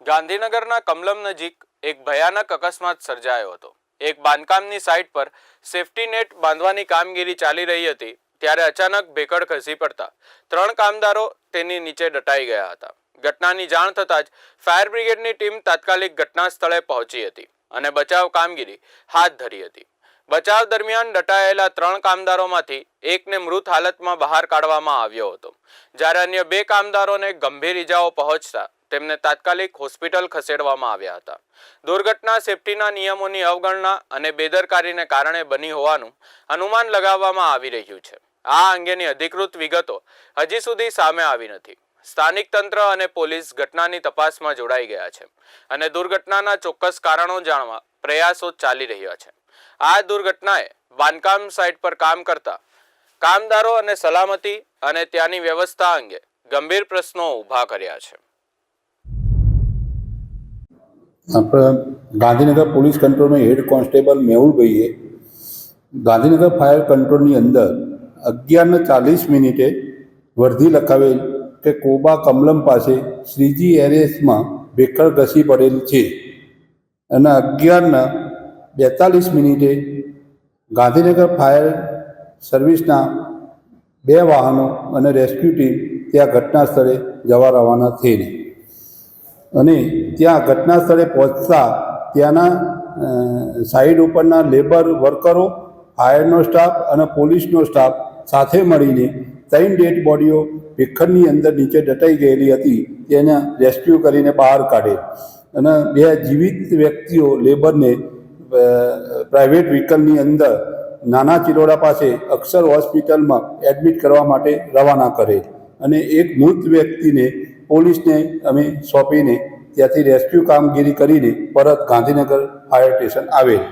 ગાંધીનગરના કમલમ નજીક એક ભયાનક અકસ્માત સર્જાયો હતો. એક બાંધકામની સાઇટ પર સેફટી નેટ બાંધવાની કામગીરી ચાલી રહી હતી, ત્યારે અચાનક ભેકડ ખસી પડતા ત્રણ કામદારો તેની નીચે દટાઈ ગયા હતા. ઘટનાની જાણ થતાં જ ફાયર બ્રિગેડની ટીમ તાત્કાલિક ઘટના સ્થળે પહોંચી હતી અને બચાવ કામગીરી હાથ ધરી હતી. બચાવ દરમિયાન દટાયેલા ત્રણ કામદારોમાંથી એકને મૃત હાલતમાં બહાર કાઢવામાં આવ્યો હતો. જ્યારે અન્ય બે કામદારોને ગંભીર ઇજાઓ પહોંચતા તેમને તાત્કાલિક હોસ્પિટલ ખસેડવામાં આવ્યા હતા. દુર્ઘટના સેફટીના નિયમોની અવગણના અને બેદરકારીને કારણે બની હોવાનું અનુમાન લગાવવામાં આવી રહ્યું છે. આ અંગેની અધિકૃત વિગતો હજી સુધી સામે આવી નથી. સ્થાનિક તંત્ર અને પોલીસ ઘટનાની તપાસમાં જોડાઈ ગયા છે અને દુર્ઘટનાના ચોક્કસ કારણો જાણવા પ્રયાસો ચાલી રહ્યા છે. આ દુર્ઘટનાએ બાંધકામ સાઇટ પર કામ કરતા કામદારો અને સલામતી અને ત્યાંની વ્યવસ્થા અંગે ગંભીર પ્રશ્નો ઊભા કર્યા છે. આપણે ગાંધીનગર પોલીસ કંટ્રોલમાં હેડ કોન્સ્ટેબલ મેહુલભાઈએ ગાંધીનગર ફાયર કંટ્રોલની અંદર અગિયારને ચાલીસ મિનિટે વર્ધી લખાવેલ કે કોબા કમલમ પાસે શ્રીજી એરેસમાં ભેખડ ઘસી પડેલ છે. અને અગિયારના બેતાલીસ મિનિટે ગાંધીનગર ફાયર સર્વિસના બે વાહનો અને રેસ્ક્યુ ટીમ ત્યાં ઘટના સ્થળે જવા રવાના થયેલી. અને ત્યાં ઘટના સ્થળે પહોંચતા ત્યાંના સાઈડ ઉપરના લેબર વર્કરો ફાયરનો સ્ટાફ અને પોલીસનો સ્ટાફ સાથે મળીને ત્રણ ડેડ બોડીઓ ભેખડની અંદર નીચે દટાઈ ગયેલી હતી, તેને રેસ્ક્યુ કરીને બહાર કાઢે. અને બે જીવિત વ્યક્તિઓ લેબરને પ્રાઇવેટ વ્હીકલની અંદર નાના ચિલોડા પાસે અક્ષર હોસ્પિટલમાં એડમિટ કરવા માટે રવાના કરે. અને એક મૃત વ્યક્તિને પોલીસને અમે સોંપીને ત્યાંથી રેસ્ક્યુ કામગીરી કરીને પરત ગાંધીનગર ફાયર સ્ટેશન આવેલ.